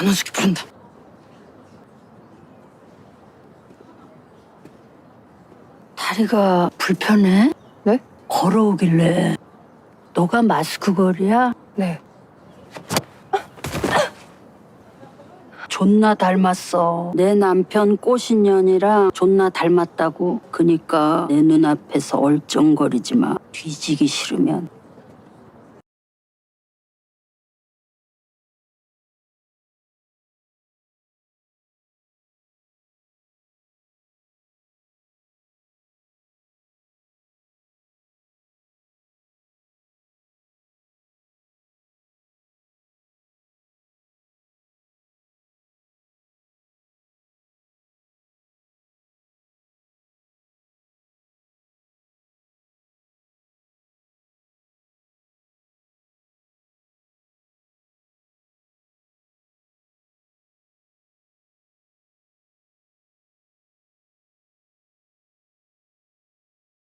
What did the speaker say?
안 원숙이 부른다. 다리가 불편해? 네? 걸어오길래 너가 마스크 걸이야? 네. 존나 닮았어. 내 남편 꼬신년이랑 존나 닮았다고. 그니까 내 눈앞에서 얼쩡거리지 마. 뒤지기 싫으면